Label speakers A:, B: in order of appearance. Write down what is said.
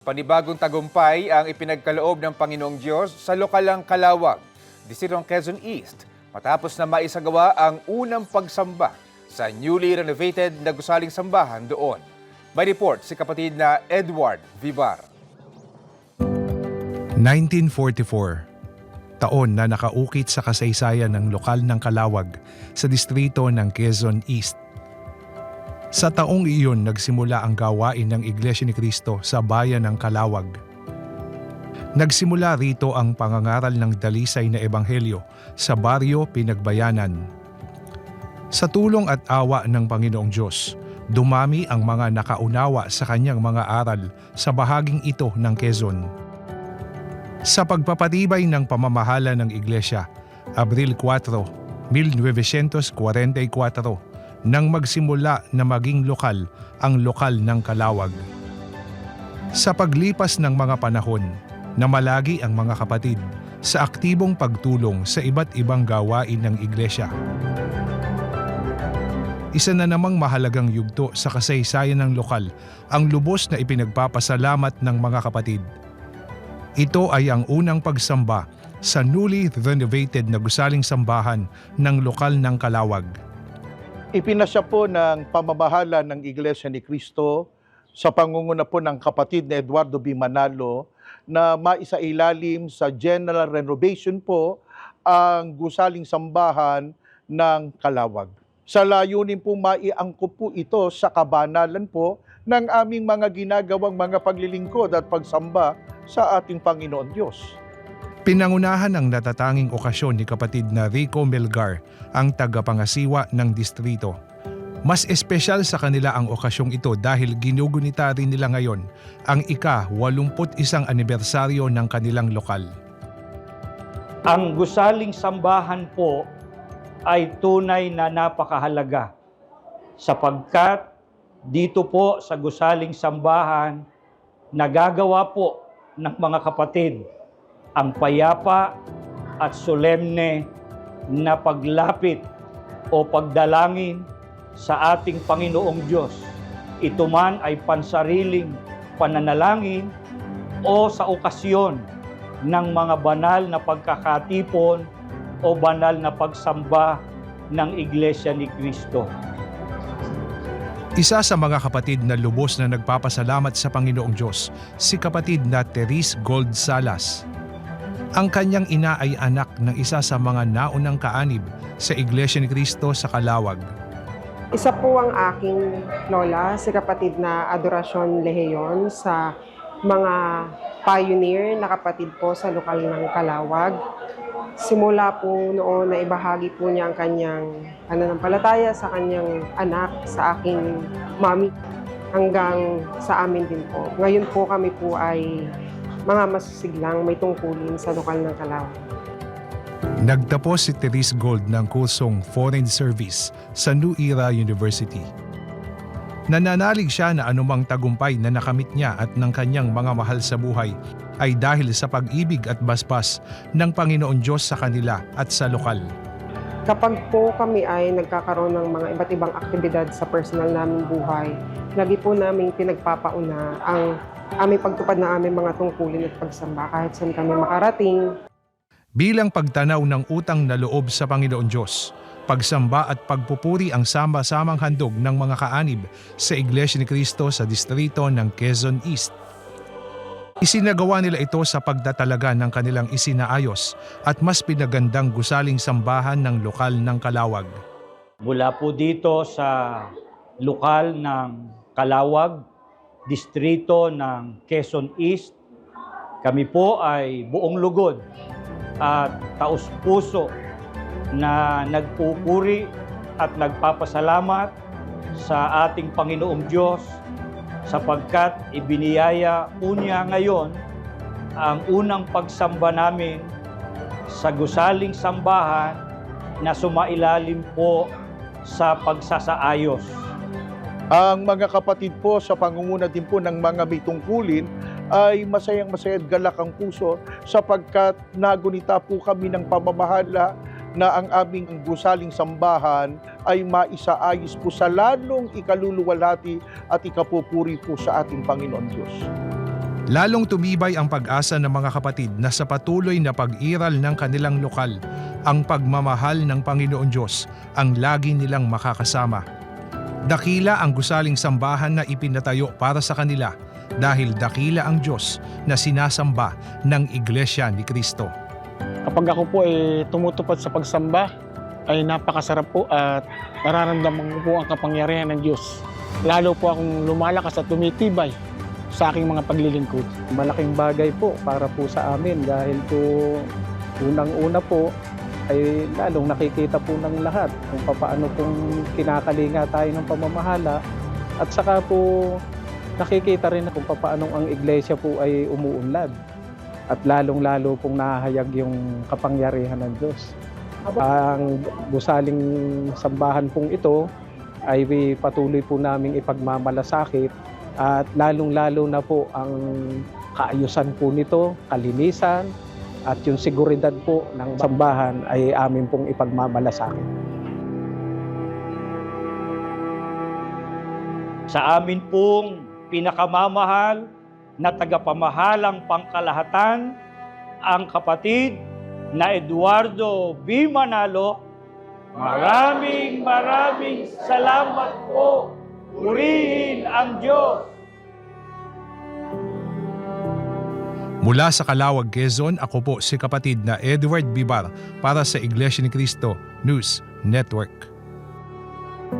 A: Panibagong tagumpay ang ipinagkaloob ng Panginoong Diyos sa lokalang Kalawag, Distrito ng Quezon East, matapos na maisagawa ang unang pagsamba sa newly renovated na gusaling sambahan doon. May report si kapatid na Edward Vivar.
B: 1944, taon na nakaukit sa kasaysayan ng lokal ng Kalawag sa distrito ng Quezon East. Sa taong iyon nagsimula ang gawain ng Iglesia ni Cristo sa bayan ng Kalawag. Nagsimula rito ang pangangaral ng dalisay na ebanghelyo sa baryo Pinagbayanan. Sa tulong at awa ng Panginoong Diyos, dumami ang mga nakaunawa sa kanyang mga aral sa bahaging ito ng Quezon. Sa pagpapatibay ng pamamahala ng Iglesia, Abril 4, 1944, nang magsimula na maging lokal ang lokal ng Kalawag. Sa paglipas ng mga panahon, namalagi ang mga kapatid sa aktibong pagtulong sa iba't ibang gawain ng Iglesia. Isa na namang mahalagang yugto sa kasaysayan ng lokal ang lubos na ipinagpapasalamat ng mga kapatid. Ito ay ang unang pagsamba sa newly renovated na gusaling sambahan ng lokal ng Kalawag.
C: Ipinasya po ng pamamahala ng Iglesia ni Cristo sa pangunguna po ng kapatid na Eduardo B. Manalo na maisailalim sa general renovation po ang gusaling sambahan ng Kalawag. Sa layunin po maiangkop po ito sa kabanalan po ng aming mga ginagawang mga paglilingkod at pagsamba sa ating Panginoon Diyos.
B: Pinangunahan ang natatanging okasyon ni kapatid na Rico Melgar, ang tagapangasiwa ng distrito. Mas espesyal sa kanila ang okasyong ito dahil ginugunita rin nila ngayon ang ika-81 anibersaryo ng kanilang lokal.
D: Ang gusaling sambahan po ay tunay na napakahalaga sapagkat dito po sa gusaling sambahan nagagawa po ng mga kapatid ang payapa at solemne na paglapit o pagdalangin sa ating Panginoong Diyos. Ito man ay pansariling pananalangin o sa okasyon ng mga banal na pagkakatipon o banal na pagsamba ng Iglesia ni Cristo.
B: Isa sa mga kapatid na lubos na nagpapasalamat sa Panginoong Diyos, si kapatid na Therese Gold Salas. Ang kanyang ina ay anak ng isa sa mga naunang kaanib sa Iglesia ni Cristo sa Kalawag.
E: Isa po ang aking lola, si kapatid na Adorasyon Leheon sa mga pioneer na kapatid po sa lokal ng Kalawag. Simula po noon na ibahagi po niya ang kanyang pananampalataya sa kanyang anak, sa aking mami, hanggang sa amin din po. Ngayon po kami po ay mga masusiglang may tungkulin sa lokal ng Kalawag.
B: Nagtapos si Therese Gold ng kursong Foreign Service sa New Era University. Nananalig siya na anumang tagumpay na nakamit niya at ng kanyang mga mahal sa buhay ay dahil sa pag-ibig at basbas ng Panginoon Diyos sa kanila at sa lokal.
E: Kapag po kami ay nagkakaroon ng mga iba't ibang aktibidad sa personal naming buhay, lagi po namin pinagpapauna ang aming pagtupad na aming mga tungkulin at pagsamba kahit saan kami makarating.
B: Bilang pagtanaw ng utang na loob sa Panginoon Diyos, pagsamba at pagpupuri ang sama-samang handog ng mga kaanib sa Iglesia ni Cristo sa distrito ng Quezon East. Isinagawa nila ito sa pagtatalaga ng kanilang isinaayos at mas pinagandang gusaling sambahan ng lokal ng Kalawag.
D: Mula po dito sa lokal ng Kalawag, distrito ng Quezon East, kami po ay buong lugod at taus-puso na nagpupuri at nagpapasalamat sa ating Panginoong Diyos sapagkat ibiniyaya po niya ngayon ang unang pagsamba namin sa gusaling sambahan na sumailalim po sa pagsasaayos.
C: Ang mga kapatid po sa pangunguna din po ng mga may tungkulin ay masayang masaya at galak ang puso sapagkat nagunita po kami ng pamamahala na ang aming gusaling sambahan ay maisaayos po sa lalong ikaluluwalhati at ikapupuri po sa ating Panginoon Diyos.
B: Lalong tumibay ang pag-asa ng mga kapatid na sa patuloy na pag-iral ng kanilang lokal, ang pagmamahal ng Panginoon Diyos ang lagi nilang makakasama. Dakila ang gusaling sambahan na ipinatayo para sa kanila dahil dakila ang Diyos na sinasamba ng Iglesia ni Kristo.
F: Kapag ako po ay tumutupad sa pagsamba, ay napakasarap po at nararamdaman ko po ang kapangyarihan ng Diyos. Lalo po akong lumalakas at tumitibay sa aking mga paglilingkod.
G: malaking bagay po para po sa amin dahil po unang-una po ay lalong nakikita po ng lahat kung paano pong kinakalinga tayo ng pamamahala at saka po nakikita rin kung paano ang iglesia po ay umuunlad at lalong-lalo pong nahayag yung kapangyarihan ng Diyos. Ang gusaling sambahan pong ito ay patuloy po naming ipagmamalasakit at lalong-lalo na po ang kaayusan po nito, kalinisan, at yung seguridad po ng sambahan ay amin pong ipagmamalasakit.
D: Sa amin pong pinakamamahal na tagapamahalang pangkalahatan, ang kapatid na Eduardo B. Manalo, maraming maraming salamat po. Purihin ang Diyos.
B: Mula sa Calawag, Quezon, ako po si kapatid na Edward Bibar para sa Iglesia ni Cristo News Network.